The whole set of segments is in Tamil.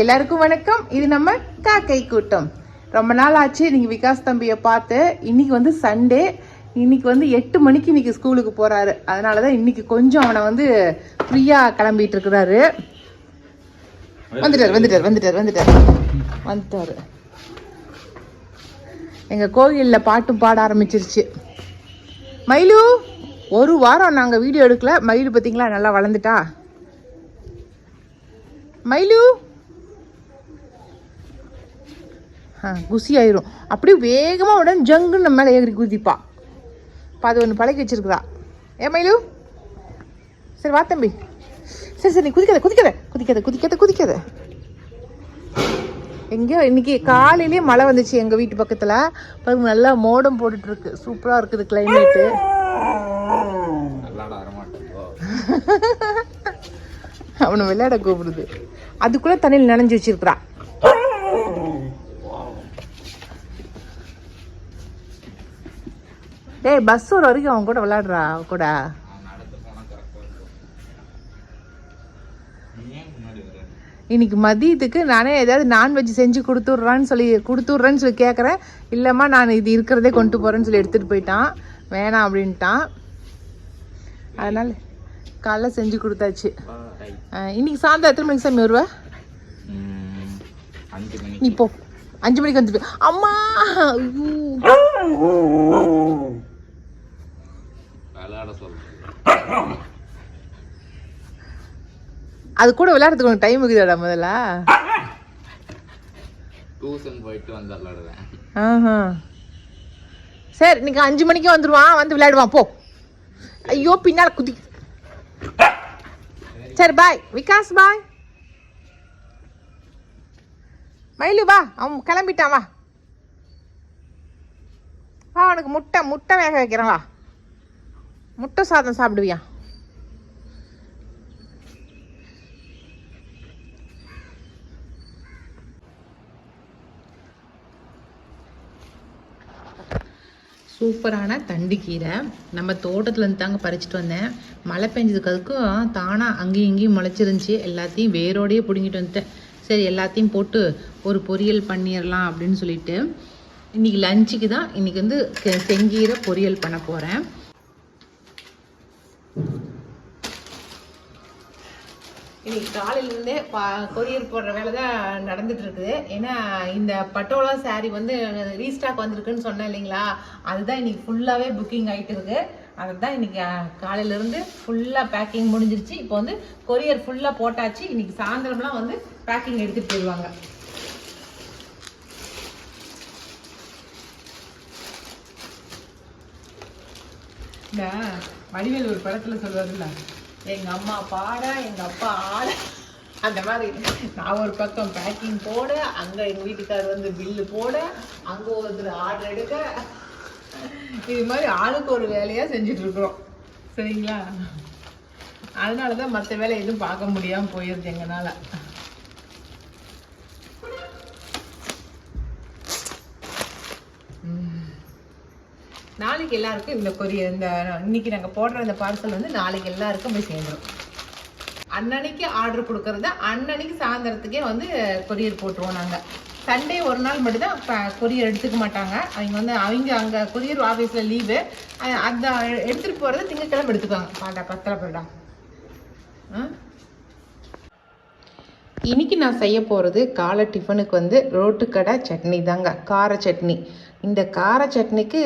எல்லாருக்கும் வணக்கம். இது நம்ம காக்கை கூட்டம். ரொம்ப நாள் ஆச்சு நீங்கள் விகாஸ் தம்பியை பார்த்து. இன்னைக்கு வந்து சண்டே. இன்னைக்கு வந்து எட்டு மணிக்கு இன்னைக்கு ஸ்கூலுக்கு போகிறாரு அதனால தான் இன்னைக்கு கொஞ்சம் அவனை வந்து ஃப்ரீயாக கிளம்பிட்டு இருக்கிறாரு. வந்துட்டார் வந்துட்டார் வந்துட்டார் வந்துட்டார். வந்துட்டாரு. எங்கள் கோயிலில் பாட்டும் பாட ஆரம்பிச்சிருச்சு. மயிலு ஒரு வாரம் நாங்கள் வீடியோ எடுக்கல. மயிலு பார்த்தீங்களா நல்லா வளர்ந்துட்டா? மயிலு ஆ குசி ஆயிரும். அப்படியே வேகமாக உடனே ஜங்குன்னு நம்ம மேலே ஏறி குதிப்பா. இப்போ அது ஒன்று பழகி வச்சிருக்கிறா ஏ மயிலு? சரி வா தம்பி. சரி சரி நீ குதிக்காத குதிக்காத குதிக்காத குதிக்காத குதிக்காத. எங்கேயோ இன்னைக்கு காலையிலேயே மழை வந்துச்சு எங்கள் வீட்டு பக்கத்தில். பாருங்க நல்லா மோடம் போட்டுட்டு இருக்கு சூப்பராக இருக்குது கிளைமேட்டு அவனை விளையாட கூப்பிடுது. அதுக்குள்ளே தண்ணியில் நனைஞ்சு வச்சிருக்கிறா. டேய் பஸ் ஒரு வரைக்கும் அவன் கூட விளையாடுறா அவ கூட. இன்னைக்கு மதியத்துக்கு நானே ஏதாவது நான்வெஜ் செஞ்சு கொடுத்துட்றான்னு சொல்லி கொடுத்துட்றேன்னு சொல்லி கேட்குறேன் இல்லைம்மா நான் இது இருக்கிறதே கொண்டு போகிறேன்னு சொல்லி எடுத்துகிட்டு போயிட்டான். வேணாம் அப்படின்ட்டான். அதனால் காலைல செஞ்சு கொடுத்தாச்சு. இன்னைக்கு சாயந்தரம் எத்தனை மணிக்கு சாமி வருவ? அஞ்சு நீ மணிக்கு போ. அஞ்சு மணிக்கு வந்துட்டு அம்மா! அது கூட விளையாடுறதுக்கு உனக்கு டைம் இருக்குதாடா முதல்ல? டியூஷன் போயிட்டு வந்து விளையாடுவேன் ஆஹா. சரி இன்னைக்கு அஞ்சு மணிக்கு வந்துடுவான் வந்து விளையாடுவான் போ. ஐயோ பின்னால் குதி. சரி பாய் விகாஸ் பாய் மயிலு வா. அவன் கிளம்பிட்டான் வா. வா அவனுக்கு முட்டை முட்டை வேக வைக்கிறேன் வா. முட்டை சாதம் சாப்பிடுவியா? சூப்பரான தண்டுக்கீரை நம்ம தோட்டத்துலேருந்து தாங்க பறிச்சிட்டு வந்தேன். மழை பெஞ்சதுக்கு அதுக்கும் தானாக அங்கேயும் இங்கேயும் முளைச்சிருந்துச்சி. எல்லாத்தையும் வேரோடையே பிடுங்கிட்டு வந்துட்டேன். சரி எல்லாத்தையும் போட்டு ஒரு பொரியல் பண்ணிடலாம் அப்படின்னு சொல்லிட்டு. இன்றைக்கி லஞ்சுக்கு தான் இன்றைக்கி வந்து செங்கீரை பொரியல் பண்ண போகிறேன் இன்னைக்கு காலையிலேருந்தே பா கொரியர் போடுற வேலை தான் நடந்துட்டு இருக்குது ஏன்னா இந்த பட்டோலா saree வந்து ரீஸ்டாக் வந்திருக்குன்னு சொன்னேன் இல்லைங்களா? அதுதான் இன்னைக்கு ஃபுல்லாகவே புக்கிங் ஆகிட்டு இருக்கு அதுதான் இன்னைக்கு காலையிலேருந்து ஃபுல்லாக பேக்கிங் முடிஞ்சிருச்சு. இப்போ வந்து கொரியர் ஃபுல்லாக போட்டாச்சு. இன்னைக்கு சாயந்தரம்லாம் வந்து பேக்கிங் எடுத்துகிட்டு போயிடுவாங்க. இந்த வடிவேல் ஒரு படத்தில் சொல்லுவாருல்ல எங்க அம்மா பாட எங்க அப்பா ஆட. அந்த மாதிரி. நான் ஒரு பக்கம் பேக்கிங் போட அங்க எங்க வீட்டுக்காரர் வந்து பில்லு போட அங்க ஒருத்தர் ஆர்டர் எடுக்க. இது மாதிரி ஆளுக்கு ஒரு வேலையா செஞ்சுட்டு இருக்கிறோம் சரிங்களா? அதனாலதான் மற்ற வேலை எதுவும் பார்க்க முடியாம போயிருது எங்கனால. நாளைக்கு எல்லாருக்கும் இந்த கொரிய இந்த இன்னைக்கு நாங்கள் போடுற இந்த பார்சல் வந்து நாளைக்கு எல்லாருக்கும் போய் சேர்ந்துடும் அன்னன்னைக்கு ஆர்டர் கொடுக்கறத அன்னன்னைக்கு சாயந்தரத்துக்கே வந்து கொரியர் போட்டுருவோம் நாங்கள் சண்டே ஒரு நாள் மட்டும்தான் இப்போ கொரியர் எடுத்துக்க மாட்டாங்க. அவங்க வந்து அவங்க அங்கே கொரியர் ஆஃபீஸில் லீவு அந்த எடுத்துகிட்டு போகிறத திங்கக்கிழமை எடுத்துக்குவாங்க. பாட்டா பத்தலை போய்டா ஆ? இன்னைக்கு நான் செய்ய போகிறது காலை டிஃபனுக்கு வந்து ரோட்டுக்கடை சட்னி தாங்க. கார சட்னி. இந்த கார சட்னிக்கு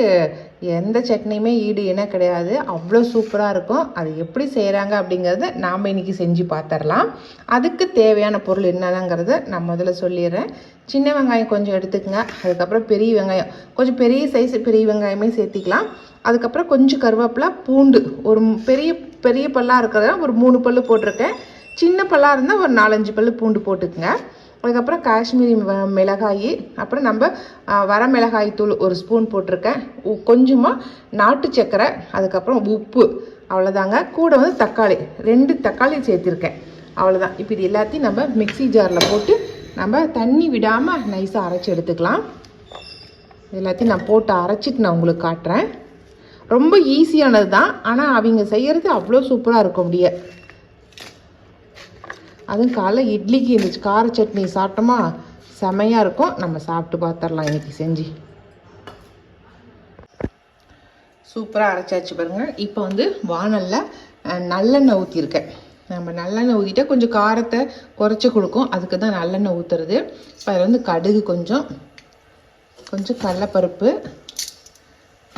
எந்த சட்னியுமே ஈடு இணை கிடையாது. அவ்வளோ சூப்பராக இருக்கும். அது எப்படி செய்கிறாங்க அப்படிங்கிறத நாம் இன்றைக்கி செஞ்சு பார்த்துடலாம் அதுக்கு தேவையான பொருள் என்னென்னங்கிறத நான் முதல்ல சொல்லிடுறேன். சின்ன வெங்காயம் கொஞ்சம் எடுத்துக்கங்க. அதுக்கப்புறம் பெரிய வெங்காயம். கொஞ்சம் பெரிய சைஸ் பெரிய வெங்காயமே சேர்த்திக்கலாம். அதுக்கப்புறம் கொஞ்சம் கருவேப்பிலை பூண்டு. ஒரு பெரிய பெரிய பல்லாக இருக்கிறதா ஒரு மூணு பல்லு போட்டிருக்கேன். சின்ன பல்லாக இருந்தால் ஒரு நாலஞ்சு பல்லு பூண்டு போட்டுக்குங்க. அதுக்கப்புறம் காஷ்மீரி மிளகாய் அப்புறம் நம்ம வர மிளகாய் தூள் ஒரு ஸ்பூன் போட்டிருக்கேன். உ- கொஞ்சமாக நாட்டு சர்க்கரை அதுக்கப்புறம் உப்பு அவ்வளோதாங்க கூட வந்து தக்காளி ரெண்டு தக்காளி சேர்த்துருக்கேன். அவ்வளோதான் இப்போ இது எல்லாத்தையும் நம்ம மிக்ஸி ஜாரில் போட்டு நம்ம தண்ணி விடாமல் நைஸாக அரைச்சி எடுத்துக்கலாம். எல்லாத்தையும் நான் போட்டு அரைச்சிட்டு நான் உங்களுக்கு காட்டுறேன். ரொம்ப ஈஸியானது தான் ஆனால் அவங்க செய்கிறது அவ்வளோ சூப்பராக இருக்கும் முடிய அதுவும் காலைல இட்லிக்கு இருந்துச்சு. கார சட்னி சாப்பிட்டோமா? செமையாக இருக்கும். நம்ம சாப்பிட்டு பார்த்துடலாம் இன்னைக்கு செஞ்சு. சூப்பராக அரைச்சாச்சு பாருங்க. இப்போ வந்து வானலில் நல்லெண்ணெய் ஊற்றிருக்கேன் நம்ம நல்லெண்ணெய் ஊற்றிட்டா கொஞ்சம் காரத்தை குறைச்சி கொடுக்கும். அதுக்கு தான் நல்லெண்ணெய் ஊற்றுறது இப்போ அதில் வந்து கடுகு கொஞ்சம் கொஞ்சம் கடலைப்பருப்பு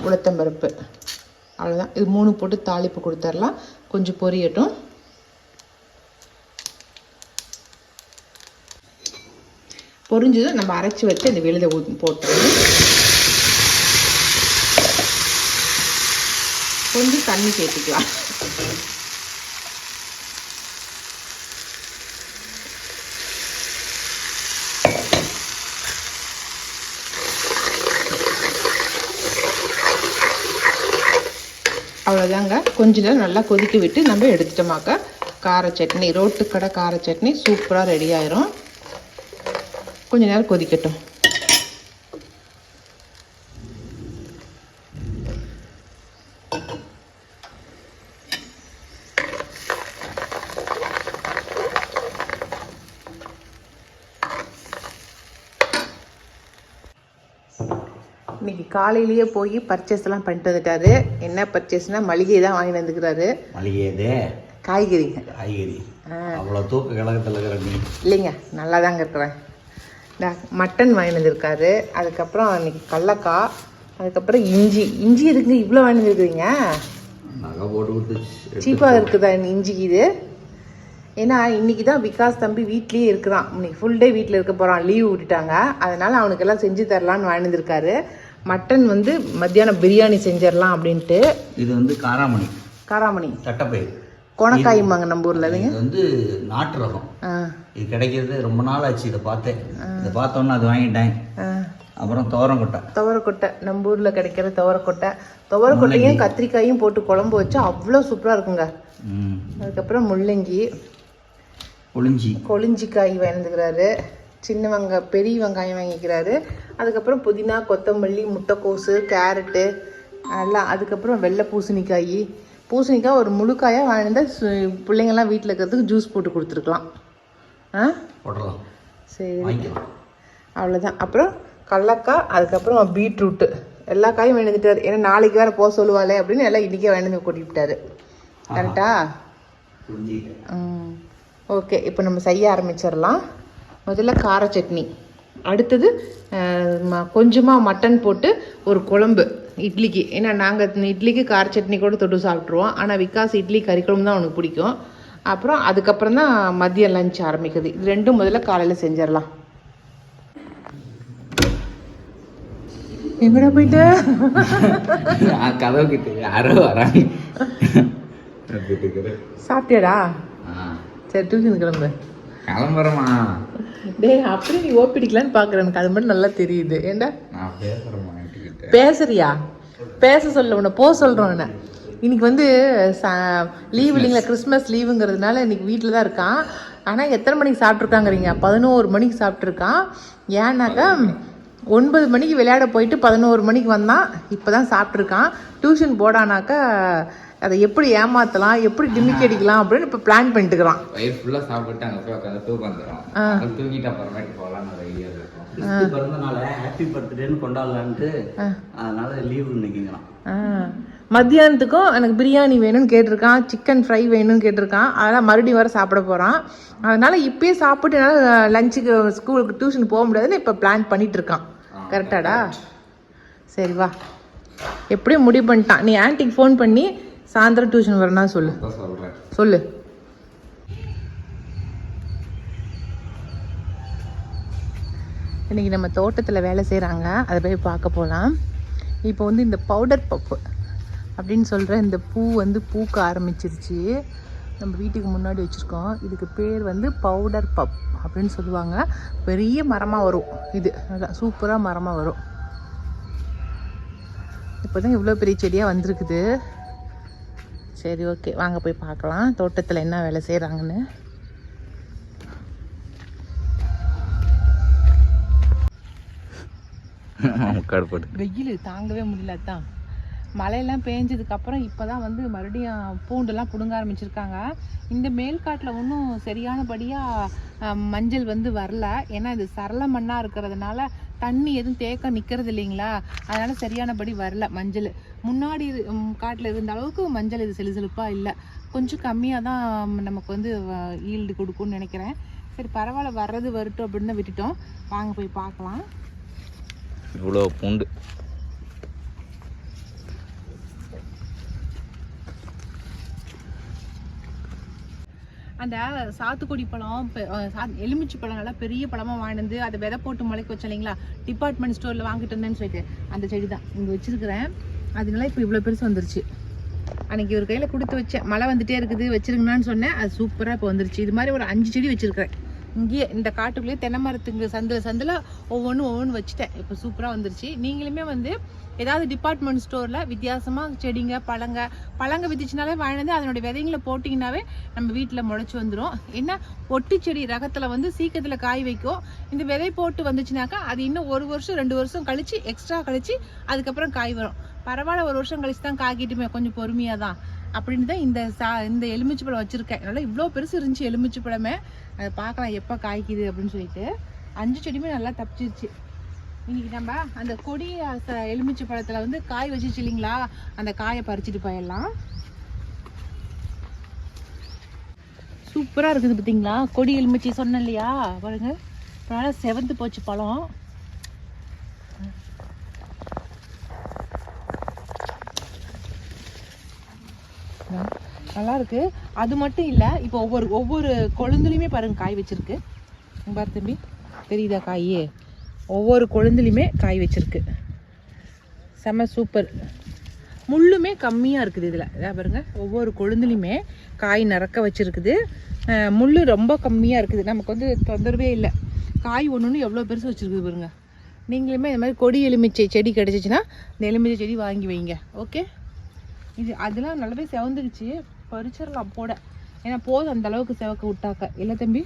உளுத்தம்பருப்பு. அவ்வளோதான் இது மூணு போட்டு தாளிப்பு கொடுத்துர்லாம். கொஞ்சம் பொரியட்டும். பொரிஞ்சதும் நம்ம அரைச்சி வச்சு அந்த விழுதை ஊற்றி போட்டுருவோம் கொஞ்சம் தண்ணி சேர்த்துக்கலாம். அவ்வளோதாங்க கொஞ்ச நேரம் நல்லா கொதிக்க விட்டு நம்ம எடுத்துட்டோமாக்கா. கார சட்னி ரோட்டுக்கடை கார சட்னி சூப்பராக ரெடி ஆயிரும். கொஞ்ச நேரம் கொதிக்கட்டும். இன்னைக்கு காலையிலேயே போய் பர்ச்சேஸ் எல்லாம் பண்ணிட்டு வந்துட்டாரு. என்ன பர்ச்சேஸ்னா மளிகை தான் வாங்கிட்டு வந்துக்கிறாரு மளிகை இது காய்கறிங்க. காய்கறி. அவ்வளோ தூக்க கழகத்தில் இருக்கிற நீ இல்லைங்க நல்லா தாங்க இருக்கிறேன். மட்டன் வாங்கிட்டு வந்திருக்காரு. அதுக்கப்புறம் இன்னைக்கு கடலக்காய் அதுக்கப்புறம் இஞ்சி. இஞ்சி இருக்குங்க இவ்வளோ வாங்கிட்டு வந்துருக்குறீங்க? சீப்பாக இருக்குதா இஞ்சிக்கு இது? ஏன்னா இன்னைக்கு தான் விகாஸ் தம்பி வீட்லேயே இருக்கிறான். இன்னைக்கு ஃபுல் டே வீட்டில் இருக்க போகிறான் லீவ் விட்டுட்டாங்க. அதனால அவனுக்கெல்லாம் செஞ்சு தரலான்னு வாங்கிட்டு வந்திருக்காரு. மட்டன் வந்து மத்தியானம் பிரியாணி செஞ்சிடலாம் அப்படின்ட்டு. இது வந்து காராமணி. காராமணி. தட்டைப்பயிர் கொணக்காயுமாங்க நம்ம ஊரில் இது வந்து நாட்டு ரகம். இது கிடைக்கிறது ரொம்ப நாள் ஆச்சு இதை பார்த்தேன். இதை பார்த்தோன்னே அது வாங்கிட்டேன். அப்புறம் துவரங்கொட்டை. துவரக்கொட்டை நம்ம ஊரில் கிடைக்கிற துவரக்கொட்டை துவரக்கொட்டையும் கத்திரிக்காயும் போட்டு குழம்பு வச்சா அவ்வளோ சூப்பராக இருக்குங்க. அதுக்கப்புறம் முள்ளங்கி. புளிஞ்சி கொளிஞ்சிக்காய் வாங்கிக்கிறாரு சின்ன வெங்க பெரிய வெங்காயம் வாங்கிக்கிறாரு. அதுக்கப்புறம் புதினா கொத்தமல்லி முட்டைக்கோசு கேரட்டு எல்லாம். அதுக்கப்புறம் வெள்ளை பூசணிக்காய். பூசணிக்காய் ஒரு முழுக்காயாக வாங்கியிருந்தா சு- பிள்ளைங்கெல்லாம் வீட்டில் இருக்கிறதுக்கு ஜூஸ் போட்டு கொடுத்துருக்கலாம். ஆ? சரி. அவ்வளோதான் அப்புறம் கடலக்காய் அதுக்கப்புறம் பீட்ரூட்டு. எல்லா காயும் வேணுந்துட்டார் ஏன்னா நாளைக்கு வேறு போக சொல்லுவாளே அப்படின்னு எல்லாம் இன்றைக்கே வேணுந்து கூட்டிட்டு விட்டாரு கரெக்டா ஓகே. இப்போ நம்ம செய்ய ஆரம்பிச்சிடலாம். முதல்ல கார சட்னி. அடுத்தது கொஞ்சமாக மட்டன் போட்டு ஒரு குழம்பு. இட்லிக்கு ஏன்னா நாங்கள் இட்லிக்கு கார சட்னி கூட தொட்டு சாப்பிட்ருவோம் ஆனால் விகாஸ் இட்லி கறி குழம்பு தான் அவனுக்கு பிடிக்கும். அப்புறம் அதுக்கப்புறம் தான் மதியம் லஞ்ச் ஆரம்பிக்குது. இது ரெண்டும் முதல்ல காலையில் செஞ்சிடலாம். எங்கடா போயிட்டு? கதவு கிட்ட யாரோ வராங்க. சாப்பிட்டியாடா? ஆ, சரி டியூஷன் கிளம்பு. கிளம்புறேம்மா. டேய் அப்படியே நீ ஓப்பிடிக்கலான்னு பார்க்குறேன் எனக்கு அது மட்டும் நல்லா தெரியுது. ஏண்டா? நான் வீட்டுக்கிட்ட பேசுறியா? பேச சொல்ல உன்னை போக சொல்கிறோம் இன்னைக்கு வந்து லீவ் இல்லைங்களா? கிறிஸ்மஸ் லீவுங்கிறதுனால இன்னைக்கு வீட்டில் தான் இருக்கான். ஆனால் எத்தனை மணிக்கு சாப்பிட்ருக்காங்கிறீங்க பதினோரு மணிக்கு சாப்பிட்ருக்கான் ஏன்னாக்கா ஒன்பது மணிக்கு விளையாட போயிட்டு பதினோரு மணிக்கு வந்தான். இப்போ தான் சாப்பிட்ருக்கான் டியூஷன் போடானாக்கா அதை எப்படி ஏமாற்றலாம் எப்படி டிமிக்கி அடிக்கலாம் அப்படின்னு இப்போ பிளான் பண்ணிட்டுக்கிறான் வயிறு ஃபுல்லாக சாப்பிட்டு அங்கே போய் உட்காந்து தூக்கம் வந்துடும் அப்புறம் தூங்கிட்டு அப்புறமேட்டு போகலான்னு ஒரு ஐடியா இருக்கும் கிறிஸ்து பிறந்த நாளை ஹாப்பி பர்த்டேன்னு கொண்டாடலான்ட்டு அதனால லீவு ஆ. மத்தியானத்துக்கும் எனக்கு பிரியாணி வேணும்னு கேட்டிருக்கான் சிக்கன் ஃப்ரை வேணும்னு கேட்டிருக்கான். அதெல்லாம் மறுபடியும் வர சாப்பிட போகிறான் அதனால இப்பயே சாப்பிட்டு என்னால் லஞ்சுக்கு ஸ்கூலுக்கு டியூஷன் போக முடியாதுன்னு இப்போ பிளான் பண்ணிட்டு இருக்கான் கரெக்டாடா சரி வா. எப்படியும் முடிவு பண்ணிட்டான். நீ ஆன்ட்டிக்கு ஃபோன் பண்ணி சாயந்தரம் டியூஷன் வரணும் சொல்லு. சொல்லு. இன்னைக்கு நம்ம தோட்டத்தில் வேலை செய்கிறாங்க அதை போய் பார்க்க போகலாம் இப்போ வந்து இந்த பவுடர் பப்பு அப்படின்னு சொல்கிற இந்த பூ வந்து பூக்க ஆரம்பிச்சிருச்சு. நம்ம வீட்டுக்கு முன்னாடி வச்சுருக்கோம். இதுக்கு பேர் வந்து பவுடர் பப் அப்படின்னு சொல்லுவாங்க. பெரிய மரமாக வரும் இது. நல்லா சூப்பராக மரமாக வரும். இப்போ தான் இவ்வளோ பெரிய செடியாக வந்திருக்குது. சரி ஓகே. வாங்க போய் பார்க்கலாம். தோட்டத்தில் என்ன வேலை செய்கிறாங்கன்னு வெயில் தாங்கவே முடியல தான் மழையெல்லாம் பேஞ்சதுக்கப்புறம் இப்போ தான் வந்து மறுபடியும் பூண்டெல்லாம் பிடுங்க ஆரம்பிச்சிருக்காங்க. இந்த மேல்காட்டில் ஒன்றும் சரியானபடியாக மஞ்சள் வந்து வரல. ஏன்னா இது சரள மண்ணாக இருக்கிறதுனால தண்ணி எதுவும் தேக்க நிற்கிறது இல்லைங்களா? அதனால சரியானபடி வரல மஞ்சள். முன்னாடி காட்டில் இருந்த அளவுக்கு மஞ்சள் இது செலுசெலுப்பாக இல்லை. கொஞ்சம் கம்மியாக தான் நமக்கு வந்து ஈல்டு கொடுக்கும்னு நினைக்கிறேன். சரி பரவாயில்ல வர்றது வரட்டும் அப்படின்னு தான் விட்டுட்டோம். வாங்க போய் பார்க்கலாம். இவ்வளோ பூண்டு. அந்த சாத்துக்குடி பழம் எலுமிச்சை பழம் நல்லா பெரிய பழமா வாங்கிட்டு அதை விதை போட்டு முளைக்க வச்சோம் இல்லைங்களா? டிபார்ட்மெண்ட் ஸ்டோர்ல வாங்கிட்டு வந்தேன்னு சொல்லிட்டு. அந்த செடி தான் இங்க வச்சிருக்கிறேன். அதனால இப்போ இவ்வளோ பெருசு வந்துருச்சு. அன்றைக்கி ஒரு கையில் கொடுத்து வச்சேன் மழை வந்துகிட்டே இருக்குது வச்சுருங்கன்னு சொன்னேன். அது சூப்பராக இப்போ வந்துருச்சு. இது மாதிரி ஒரு அஞ்சு செடி வச்சுருக்கேன் இங்கேயே இந்த காட்டுக்குள்ளேயே தென்னை மரத்துக்கு சந்தில் சந்தில் ஒவ்வொன்றும் ஒவ்வொன்று வச்சுட்டேன். இப்போ சூப்பராக வந்துருச்சு. நீங்களுமே வந்து ஏதாவது டிபார்ட்மெண்ட் ஸ்டோரில் வித்தியாசமாக செடிங்க பழங்க பழங்க விதிச்சினாலே வாழ்ந்து அதனுடைய விதைங்களை போட்டிங்கனாவே நம்ம வீட்டில் முளைச்சி வந்துடும் என்ன? ஒட்டி செடி ரகத்தில் வந்து சீக்கிரத்தில் காய் வைக்கும். இந்த விதை போட்டு வந்துச்சுனாக்கா அது இன்னும் ஒரு வருஷம் ரெண்டு வருஷம் கழிச்சு எக்ஸ்ட்ரா கழித்து அதுக்கப்புறம் காய் வரும். பரவாயில்ல ஒரு வருஷம் கழிச்சு தான் காய்க்கிட்டுமே கொஞ்சம் பொறுமையாக தான். அப்படின்னு தான் இந்த சா இந்த எலுமிச்சை பழம் வச்சுருக்கேன். நல்லா இவ்வளோ பெருசு இருந்துச்சு எலுமிச்சை பழமே. அதை பார்க்கலாம் எப்போ காய்க்குது அப்படின்னு சொல்லிட்டு. அஞ்சு செடியுமே நல்லா தப்பிச்சிருச்சு. இன்னைக்கு நம்ம அந்த கொடி ச- எலுமிச்சை பழத்தில் வந்து காய் வச்சிச்சு இல்லைங்களா? அந்த காயை பறிச்சுட்டு போயிடலாம். சூப்பராக இருக்குது பார்த்தீங்களா கொடி எலுமிச்சை சொன்னேன் இல்லையா? பாருங்க. இப்ப நல்லா செவந்து போச்சு பழம். நல்லா இருக்கு அது மட்டும் இல்லை இப்போ ஒவ்வொரு ஒவ்வொரு கொழுந்துலையுமே பாருங்க காய் வச்சிருக்கு. இங்க பாரு தம்பி. தெரியுதா காய்? ஒவ்வொரு கொழுந்துலையுமே காய் வச்சிருக்கு. செம சூப்பர். முள்ளுமே கம்மியாக இருக்குது இதில். பாருங்க. ஒவ்வொரு கொழுந்துலையுமே காய் நிறக்க வச்சிருக்குது. முள் ரொம்ப கம்மியாக இருக்குது. நமக்கு வந்து தொந்தரவே இல்லை. காய் ஒன்று ஒன்று எவ்வளோ பெருசு வச்சுருக்குது பாருங்க. நீங்களுமே இந்த மாதிரி கொடி எலுமிச்சை செடி கிடச்சிச்சின்னா இந்த எலுமிச்சை செடி வாங்கி வைங்க. ஓகே? இது அதெல்லாம் நல்லாவே செவந்துருச்சு. பறிச்சிடலாம் போட. ஏன்னா போதும் அந்த அளவுக்கு செவக்க விட்டாக்க. இல்லை தம்பி?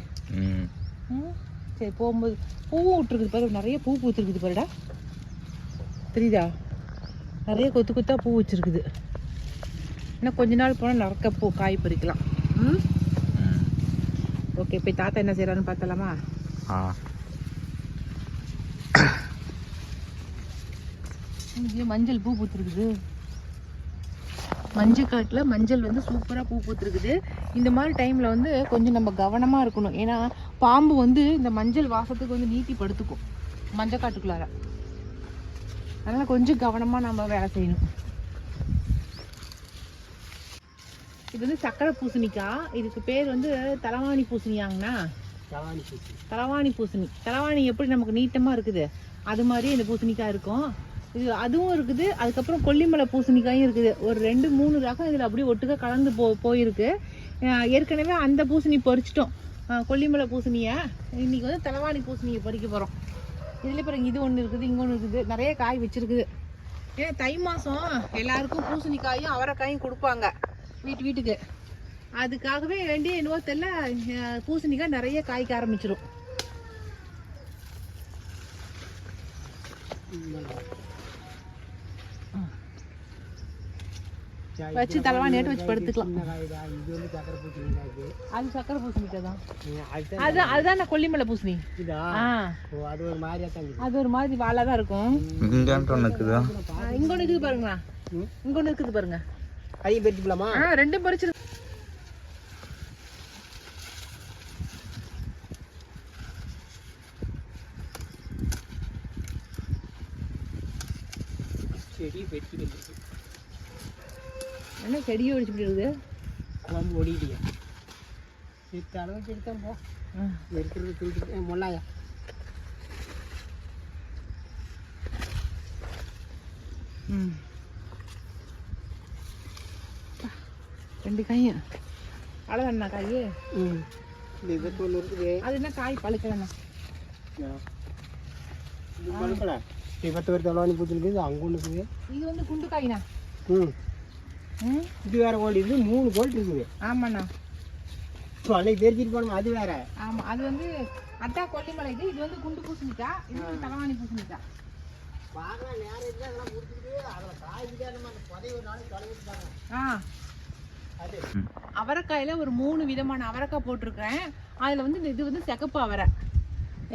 சரி போகும்போது பூவும் விட்டுருக்குது பாரு நிறைய பூ பூத்துருக்குது பாருடா. தெரியுதா? நிறைய கொத்து கொத்தா பூ வச்சிருக்குது. இன்னும் கொஞ்ச நாள் போனால் நிறைக்க பூ காய் பறிக்கலாம். ம்? ஓகே போய் தாத்தா என்ன செய்கிறான்னு பார்த்தலாமா மஞ்சள் பூ பூத்துருக்குது. மஞ்சள் காட்டில் மஞ்சள் வந்து சூப்பராக பூ பூத்துருக்குது. இந்த மாதிரி டைமில் வந்து கொஞ்சம் நம்ம கவனமாக இருக்கணும். ஏன்னா பாம்பு வந்து இந்த மஞ்சள் வாசத்துக்கு வந்து நீட்டி படுத்துக்கும். மஞ்சள் காட்டுக்குள்ளார. அதனால் கொஞ்சம் கவனமாக நம்ம வேலை செய்யணும். இது வந்து சக்கரை பூசணிக்காய் இதுக்கு பேர் வந்து தலவாணி பூசணியாங்கண்ணா? தவாணி பூச்சி தலவாணி பூசணி. தலவாணி எப்படி நமக்கு நீட்டமாக இருக்குது? அது மாதிரி இந்த பூசணிக்காய் இருக்கும். இது அதுவும் இருக்குது. அதுக்கப்புறம் கொல்லிமலை பூசணிக்காயும் இருக்குது. ஒரு ரெண்டு மூணு ரகம் இதில் அப்படியே ஒட்டுக்க கலந்து போ போயிருக்கு. ஏற்கனவே அந்த பூசணி பறிச்சிட்டோம். கொல்லிமலை பூசணியை. இன்னைக்கு வந்து தலவாணி பூசணியை பறிக்க போகிறோம் இதில் பாருங்க இது ஒன்று இருக்குது இங்கே ஒன்று இருக்குது. நிறைய காய் வச்சுருக்குது. ஏன்னா தை மாதம் எல்லாருக்கும் பூசணிக்காயும் அவரைக்காயும் கொடுப்பாங்க. வீட்டு வீட்டுக்கு. அதுக்காகவே வேண்டிய என்னவோ தெரில பூசணிக்காய் நிறைய காய்க்க ஆரம்பிச்சிடும் வச்சு தலைவாணி நேட்டு வச்சு படுத்துக்கலாம். இது வந்து சக்கரை பூச்சி அது சக்கரை பூசணிக்காய் தான் அது அது அதுதான் நான் கொல்லிமலை பூசணி. இதா? அது ஒரு மாதிரியா தான் அது ஒரு மாதிரி வாழா தான் இருக்கும். ஒன்று இருக்குதா? இங்க ஒன்று இருக்குது பாருங்களா. இங்க ஒன்று இருக்குது பாருங்க. அதையும் பறிச்சு போலாமா ஆ ரெண்டும் பறிச்சிரு செடி பெருக்கி வச்சிருக்கு என்ன செடியை ஒடிச்சு இருக்குது? குழம்பு ஓடிட்டியா சித்த அளவுக்கு எடுத்தான் போ. இருக்கிறது தூக்கிட்டு முள்ளாயா? ம். ரெண்டு காயும் அவ்வளோதாண்ணா காய்? ம். இது ஒன்று இருக்குது. அது என்ன காய்? பழுக்கலண்ணா. இது பழுக்கல. பத்து பேர் தலைவாணி பூச்சி இருக்குது அங்கே ஒன்று இருக்குது. இது வந்து குண்டு காய்ண்ணா. ம். இது வேற கோல்டு இது மூணு கோல்டு இருக்குது. ஆமாண்ணா. அன்னைக்கு தெரிஞ்சிட்டு போனோம் அது வேற. ஆமாம் அது வந்து அதான் கொல்லிமலை இது இது வந்து குண்டு பூசணிக்காய் இது வந்து தலவாணி பூசணிக்காய் பார்க்கலாம் நேரம் இல்லை அதெல்லாம் முடிச்சுட்டு அதில் காய்ச்சிட்டே நம்ம அந்த புதைய ஒரு நாளைக்கு ஆ. அவரைக்காயில் ஒரு மூணு விதமான அவரைக்காய் போட்டிருக்கேன் அதில் வந்து இது வந்து சிகப்பு அவரை.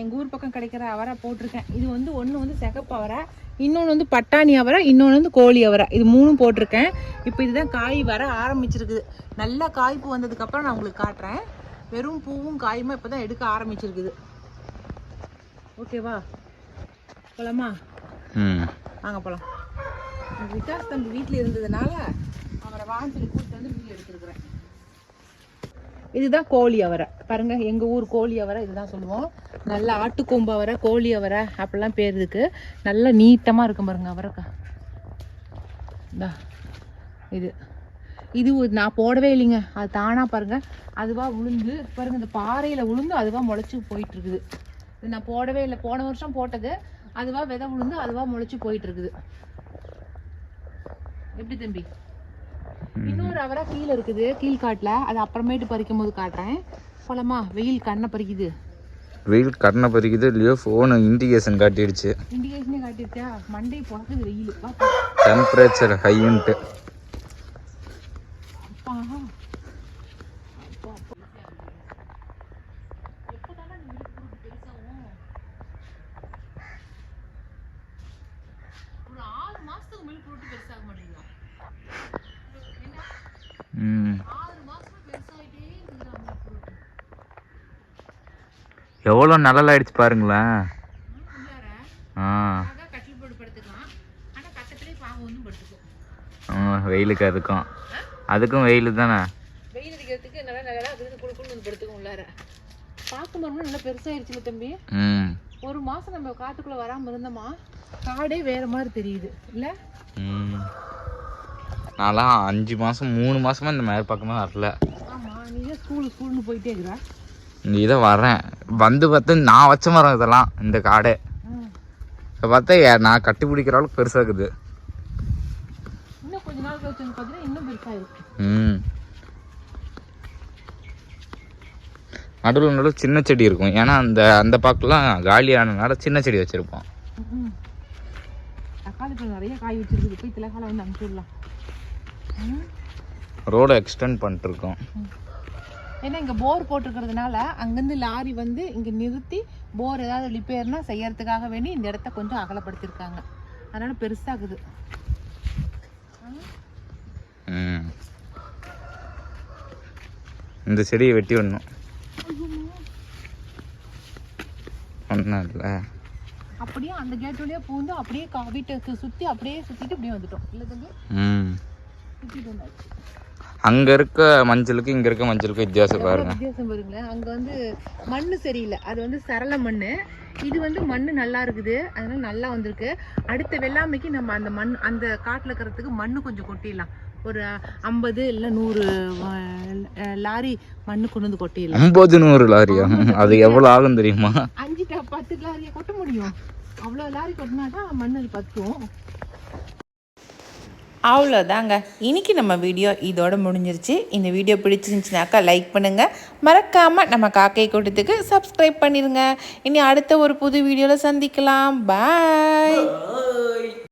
எங்கள் ஊர் பக்கம் கிடைக்கிற அவரை போட்டிருக்கேன். இது வந்து ஒன்று வந்து சிகப்பு அவரை இன்னொன்று வந்து பட்டாணி அவரை இன்னொன்று வந்து கோழி அவரை. இது மூணும் போட்டிருக்கேன். இப்போ இதுதான் காய் வர ஆரம்பிச்சிருக்குது. நல்லா காய்ப்பு வந்ததுக்கப்புறம் நான் உங்களுக்கு காட்டுறேன். வெறும் பூவும் காயுமா இப்போ தான் எடுக்க ஆரம்பிச்சிருக்குது. ஓகேவா? போலாமா? வாங்க போகலாம் விகாஸ் தம்பி வீட்டில் இருந்ததுனால அவரை வாங்க கூப்பிட்டு வந்து வீடியோ எடுத்துருக்குறேன். இதுதான் கோழி அவரை. பாருங்க எங்க ஊர் கோழி அவரை இதுதான் சொல்லுவோம். நல்ல ஆட்டுக்கொம்பு அவரை கோழி அவரை அப்படிலாம் பேர் இருக்கு. நல்லா நீட்டமா இருக்கும் பாருங்க அவரைக்கா. இந்தா இது. இது நான் போடவே இல்லைங்க. அது தானா பாருங்க. அதுவா உளுந்து. பாருங்க இந்த பாறையில உளுந்து அதுவா முளைச்சு போயிட்டு இருக்குது இது நான் போடவே இல்லை. போன வருஷம் போட்டது. அதுவா விதை உளுந்து அதுவா முளைச்சு போயிட்டு இருக்குது எப்படி தம்பி? இன்னொரு அவரா கீழே இருக்குது கீழ்காட்டுல அது அப்புறமேட்டு பறிக்கும் போது காட்டுறேன். போலாமா? வெயில் கண்ணை பறிக்குது. வெயில் கண்ணை பறிக்குது. இல்லையோ ஃபோனு இண்டிகேஷன் காட்டிடுச்சு. இண்டிகேஷனே காட்டிருச்சா மண்டை பிறக்குது வெயில். டெம்பரேச்சர் ஹைன்ட்டு அப்பா. அப்பா, அப்பா. எப்பதாண்டா இந்த விழுப்புரம் பெருசாகும்? ஒரு ஆறு மாசத்துக்கு விழுப்புரம் பெருசாக மாட்டேங்குதா என்ன ம் ஆறு மாசமா பெருசாயிட்டே இருக்குதா விழுப்புரம் எவ்வளோ நிழலாயிடுச்சு பாருங்களேன் உள்ளார ஆ அழகா கட்டில் போட்டு படுத்துக்கலாம் ஆனா பக்கத்துலயே எவ்வளோ பாம்பு வந்து படுத்துக்கும் ஆ, வெயிலுக்கு அதுக்கும். அதுக்கும் வெயில் தானே? வெயில் அடிக்கிறதுக்கு நல்லா நல்லா அது குழு குழு வந்து படுத்துக்கும் உள்ளார பார்க்க மரமும் நல்லா பெருசாயிருச்சுல தம்பி ம். ஒரு மாசம் நம்ம காட்டுக்குள்ள வராம இருந்தோமா காடே வேற மாதிரி தெரியுது இல்ல ம். நான்லாம் அஞ்சு மாதம் மூணு மாசமா இந்த மாதிரி பக்கமே வரல. ஆமா நீ தான் ஸ்கூலு ஸ்கூல்னு போயிட்டே இருக்கிற. இதை வரேன் வந்து பார்த்து நான் வச்ச மரம் இதெல்லாம் இந்த காடே. இப்போ பார்த்தா நான் கட்டி பிடிக்கிற அளவுக்கு பெருசாக இருக்குது. ம். நடுவில் நடுவில் சின்ன செடி இருக்கும். ஏன்னா அந்த அந்த பாக்கெல்லாம் காலியானனால சின்ன செடி வச்சுருப்போம். ரோடை எக்ஸ்டெண்ட் பண்ணிட்டுருக்கோம் ஏன்னா இங்க போர் போட்டிருக்கிறதுனால அங்கிருந்து லாரி வந்து இங்க நிறுத்தி போர் ஏதாவது ரிப்பேர்னா செய்யறதுக்காக வேண்டி இந்த இடத்த கொஞ்சம் அகலப்படுத்திருக்காங்க. அதனால பெருசாகுது. இந்த செடியை வெட்டி விடணும். ஒன்றும் இல்லை. அப்படியே அந்த கேட் வழியா பூந்து அப்படியே கா- வீட்டை சு- சுத்தி அப்படியே சுத்திட்டு அப்படியே வந்துட்டோம். இல்ல தம்பி? ம். சுத்திட்டு வந்தாச்சு. அங்கே இருக்க மஞ்சளுக்கு இங்கே இருக்க மஞ்சளுக்கு வித்தியாசம் பாருங்க. வித்தியாசம் பாருங்களேன். அங்க வந்து மண்ணு சரியில்லை. அது வந்து சரள மண்ணு. இது வந்து மண்ணு நல்லா இருக்குது. அதனால நல்லா வந்திருக்கு. அடுத்த வெள்ளாமைக்கு நம்ம அந்த மண் அந்த காட்டுல இருக்கிறதுக்கு மண்ணு கொஞ்சம் கொட்டிடலாம். ஒரு ஐம்பது இல்லை நூறு லாரி மண்ணு கொண்டு வந்து கொட்டிடலாம். ஐம்பது நூறு லாரியா? அது எவ்வளோ ஆகும் தெரியுமா? அஞ்சு பத்து லாரியை கொட்ட முடியும். அவ்வளோ லாரி கொட்டினா தான் மண் பத்தும். அவ்வளோதாங்க. இன்றைக்கி நம்ம வீடியோ இதோட முடிஞ்சிருச்சு. இந்த வீடியோ பிடிச்சிருந்துச்சுனாக்கா லைக் பண்ணுங்கள் மறக்காமல் நம்ம காக்கை கூட்டத்துக்கு சப்ஸ்கிரைப் பண்ணிடுங்க இனி அடுத்த ஒரு புது வீடியோவில் சந்திக்கலாம். பாய்